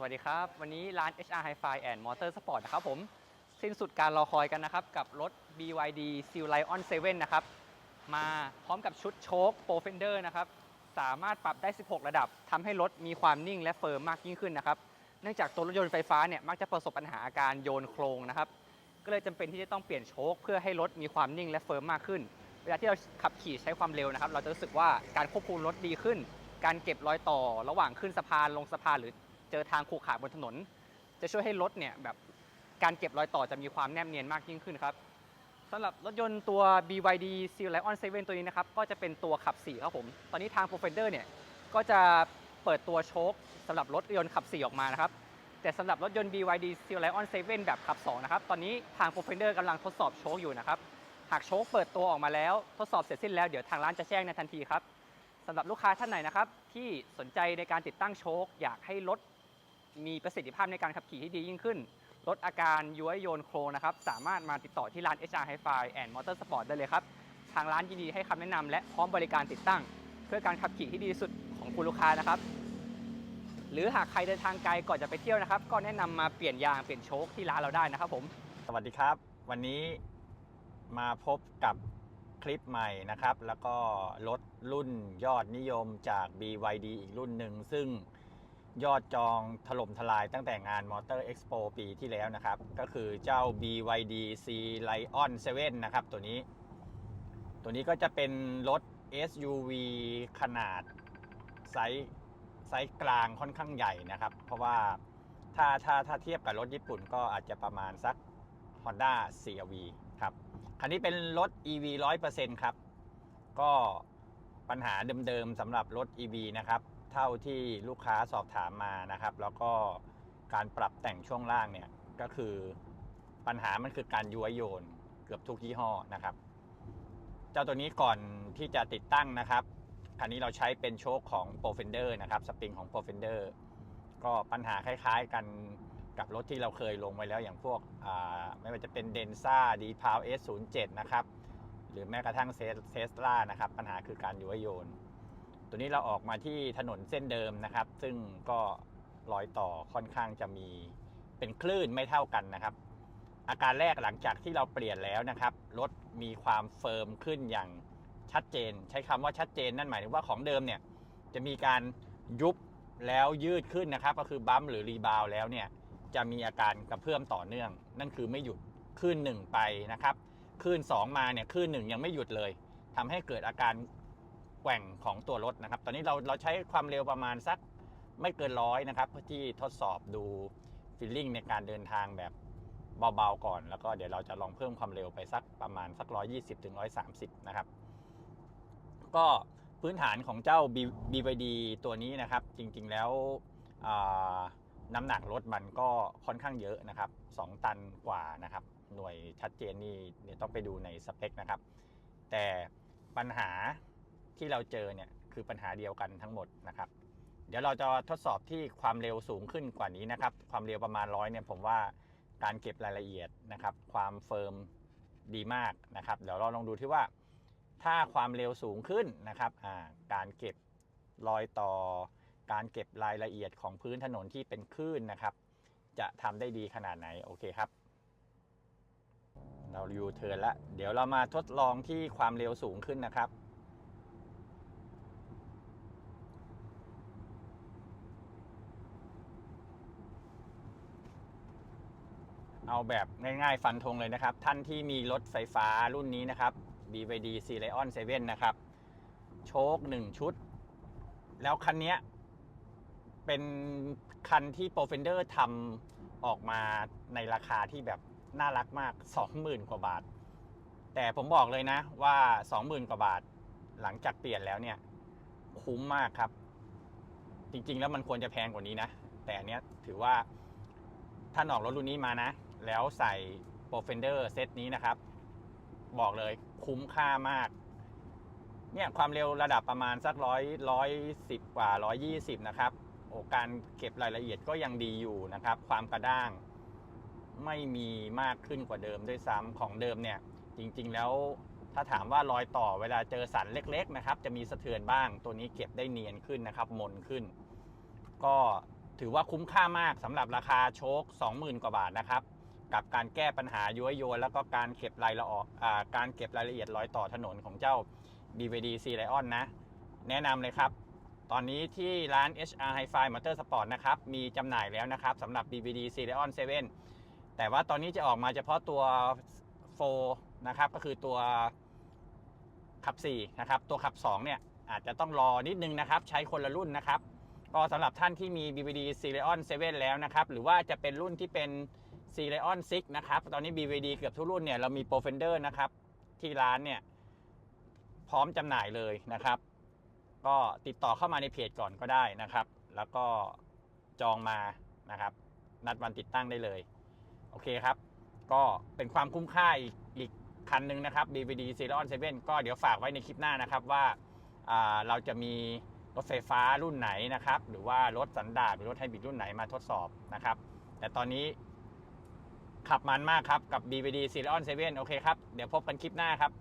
สวัสดีครับ วันนี้ร้าน HR Hi-Fi and Motor Sport นะครับผม สิ้นสุดการรอคอยกันนะครับ กับรถ BYD Seal Lion 7 นะครับ มาพร้อมกับชุดโชค Pro Fender นะครับ สามารถปรับได้ 16 ระดับทำให้รถมีความนิ่งและเฟิร์มมากยิ่งขึ้นนะครับ เนื่องจากตัวรถยนต์ไฟฟ้าเนี่ย มักจะประสบปัญหาอาการโยนโครงนะครับ ก็เลยจำเป็นที่จะต้องเปลี่ยนโชคเพื่อให้รถมีความนิ่งและเฟิร์มมากขึ้น เวลาที่เราขับขี่ใช้ความเร็วนะครับ เราจะรู้สึกว่าการควบคุมรถดีขึ้น การเก็บรอยต่อระหว่างขึ้นสะพานลงสะพานหรือ เจอทางขรุขระบนถนน จะช่วยให้รถเนี่ยแบบการเก็บรอยต่อจะมีความแนบเนียนมากยิ่งขึ้นครับสำหรับรถยนต์ตัว BYD Seal Lion 7 ตัวนี้นะครับ ก็จะเป็นตัวขับ 4 ครับผม ตอนนี้ทาง Profender เนี่ย ก็จะเปิดตัวโชคสำหรับรถยนต์ขับ 4 ออกมานะครับ แต่สำหรับรถยนต์ BYD Seal Lion 7 แบบขับ 2 นะครับ ตอนนี้ทาง Profender กำลังทดสอบโชคอยู่นะครับ หากโชคเปิดตัวออกมาแล้ว ทดสอบเสร็จสิ้นแล้ว เดี๋ยวทางร้านจะแจ้งในทันทีครับสำหรับลูกค้าท่านไหนนะครับที่สนใจในการติดตั้งโชคอยากให้รถ มีประสิทธิภาพในการขับขี่ที่ดียิ่งขึ้น ลดอาการย้วยโยนโครงนะครับ สามารถมาติดต่อที่ร้าน HR Hi-Fi and Motorsport ได้เลยครับ ทางร้านยินดีให้คำแนะนำและพร้อมบริการติดตั้ง เพื่อการขับขี่ที่ดีสุดของคุณลูกค้านะครับ หรือหากใครเดินทางไกลก่อนจะไปเที่ยวนะครับ ก็แนะนำมาเปลี่ยนยางเปลี่ยนโชคที่ร้านเราได้นะครับผมสวัสดีครับ วันนี้มาพบกับคลิปใหม่นะครับ แล้วก็รถรุ่นยอดนิยมจาก BYD อีกรุ่นหนึ่งซึ่ง ยอดจองถล่มทลายตั้งแต่งาน Motor Expo ปีที่แล้วนะครับ ก็คือเจ้า BYD C Lion 7 นะครับ ตัวนี้ ตัวนี้ก็จะเป็นรถ SUV ขนาดไซส์ไซส์กลางค่อนข้างใหญ่นะครับ เพราะว่าถ้าถ้าถ้าเทียบกับรถญี่ปุ่นก็อาจจะประมาณสัก Honda CRV ครับ คันนี้เป็นรถ EV 100%ครับ ก็ปัญหาเดิมๆสำหรับรถ EV นะครับ เท่าที่ลูกค้าสอบถามมานะครับ แล้วก็การปรับแต่งช่วงล่างเนี่ยก็คือปัญหามันคือการย้วยโยนเกือบทุกยี่ห้อนะครับ เจ้าตัวนี้ก่อนที่จะติดตั้งนะครับคันนี้เราใช้เป็นโชคของ Pro Fender นะครับสปริงของ Pro Fender ก็ปัญหาคล้ายๆกันกับรถที่เราเคยลงไว้แล้วอย่างพวกไม่ว่าจะเป็นเดนซ่าดีพาวเอสศูนย์เจ็ดนะครับ หรือแม้กระทั่งเซสลานะครับ ปัญหาคือการย้วยโยน ตัวนี้เราออกมาที่ถนนเส้นเดิมนะครับ ซึ่งก็รอยต่อค่อนข้างจะมีเป็นคลื่นไม่เท่ากันนะครับ อาการแรกหลังจากที่เราเปลี่ยนแล้วนะครับรถมีความเฟิร์มขึ้นอย่างชัดเจน ใช้คำว่าชัดเจนนั่นหมายถึงว่าของเดิมเนี่ยจะมีการยุบแล้วยืดขึ้นนะครับ ก็คือบัมหรือรีบาวแล้วเนี่ยจะมีอาการกระเพื่อมต่อเนื่อง นั่นคือไม่หยุดขึ้นหนึ่งไปนะครับขึ้นสองมาเนี่ยขึ้นหนึ่งยังไม่หยุดเลยทำให้เกิดอาการ กว่งของตัวรถนะครับ ตอนนี้เราเราใช้ความเร็วประมาณสักไม่เกินร้อยนะครับ เพื่อที่ทดสอบดูฟีลลิ่งในการเดินทางแบบเบาๆก่อน แล้วก็เดี๋ยวเราจะลองเพิ่มความเร็วไปสักประมาณสัก 120ถึง130 นะครับ ก็พื้นฐานของเจ้า B- BYD ตัวนี้นะครับ จริงๆแล้วน้ำหนักรถมันก็ค่อนข้างเยอะนะครับ 2 ตันกว่านะครับ หน่วยชัดเจนนี่เดี๋ยวต้องไปดูในสเปคนะครับ แต่ปัญหา ที่เราเจอเนี่ยคือปัญหาเดียวกันทั้งหมดนะครับ เดี๋ยวเราจะทดสอบที่ความเร็วสูงขึ้นกว่านี้นะครับ ความเร็วประมาณร้อยเนี่ยผมว่าการเก็บรายละเอียดนะครับ ความเฟิร์มดีมากนะครับ เดี๋ยวเราลองดูที่ว่า ถ้าความเร็วสูงขึ้นนะครับการเก็บรอยต่อ การเก็บรายละเอียดของพื้นถนนที่เป็นคลื่นนะครับ จะทำได้ดีขนาดไหนโอเคครับเรายูเทิร์นแล้วเดี๋ยวเรามาทดลองที่ความเร็วสูงขึ้นนะครับ เอาแบบง่ายๆฟันธงเลยนะครับ ท่านที่มีรถไฟฟ้ารุ่นนี้นะครับ BYD C Lion 7 นะครับ โชค 1 ชุด แล้วคันนี้เป็นคันที่ p r o f e n d e r ทำออกมาในราคาที่แบบน่ารักมาก 20,000 กว่าบาท แต่ผมบอกเลยนะว่า 20,000 กว่าบาท หลังจากเปลี่ยนแล้วเนี่ย คุ้มมากครับ จริงๆ แล้วมันควรจะแพงกว่านี้นะ แต่อันเนี้ยถือว่าท่านออกรถรุ่นนี้มานะ แล้วใส่ p r o f e n d e r เซตนี้นะครับ บอกเลยคุ้มค่ามาก เนี่ยความเร็วระดับประมาณสักร้อยร้อยสิบกว่าร้อยยี่สิบนะครับโอ้การเก็บรายละเอียดก็ยังดีอยู่นะครับ ความกระด้างไม่มีมากขึ้นกว่าเดิมด้วยซ้ำของเดิมเนี่ย จริง ๆ แล้วถ้าถามว่ารอยต่อเวลาเจอสันเล็ก ๆ นะครับ จะมีสะเทือนบ้าง ตัวนี้เก็บได้เนียนขึ้นนะครับ มนขึ้น ก็ถือว่าคุ้มค่ามากสำหรับราคาโชค 20,000 กว่าบาทนะครับ กับการแก้ปัญหาย้วยโยนแล้วก็การเก็บรายละเอียดอ่าการเก็บรายละเอียดรอยต่อถนนของเจ้า DVD C Lion นะ แนะนำเลยครับ ตอนนี้ที่ร้าน HR Hi-Fi Motorsport นะครับ มีจำหน่ายแล้วนะครับสำหรับ DVD C Lion 7 แต่ว่าตอนนี้จะออกมาเฉพาะตัว4นะครับ ก็คือตัวขับ 4 นะครับ ตัวขับ 2 เนี่ย อาจจะต้องรอนิดนึงนะครับ ใช้คนละรุ่นนะครับ ก็สำหรับท่านที่มี BVD c e l e o n 7 แล้วนะครับ หรือว่าจะเป็นรุ่นที่เป็น c e l e o n 6นะครับตอนนี้ BVD เกือบทุกรุ่นเนี่ยเรามี Pro Fender นะครับที่ร้านเนี่ยพร้อมจำหน่ายเลยนะครับ ก็ติดต่อเข้ามาในเพจก่อนก็ได้นะครับ แล้วก็จองมานะครับ นัดวันติดตั้งได้เลย โอเคครับ ก็เป็นความคุ้มค่าอีกอีกคันหนึ่งนะครับ BVD c e l e o n 7 ก็เดี๋ยวฝากไว้ในคลิปหน้านะครับว่าอ่าเราจะมีรถไฟฟ้ารุ่นไหนนะครับ หรือว่ารถสันดาปหรือรถไฮบริดรุ่นไหนมาทดสอบนะครับ แต่ตอนนี้ ขับมันมากครับกับ BVD c e l e o n 7โอเคครับ เดี๋ยวพบกันคลิปหน้าครับ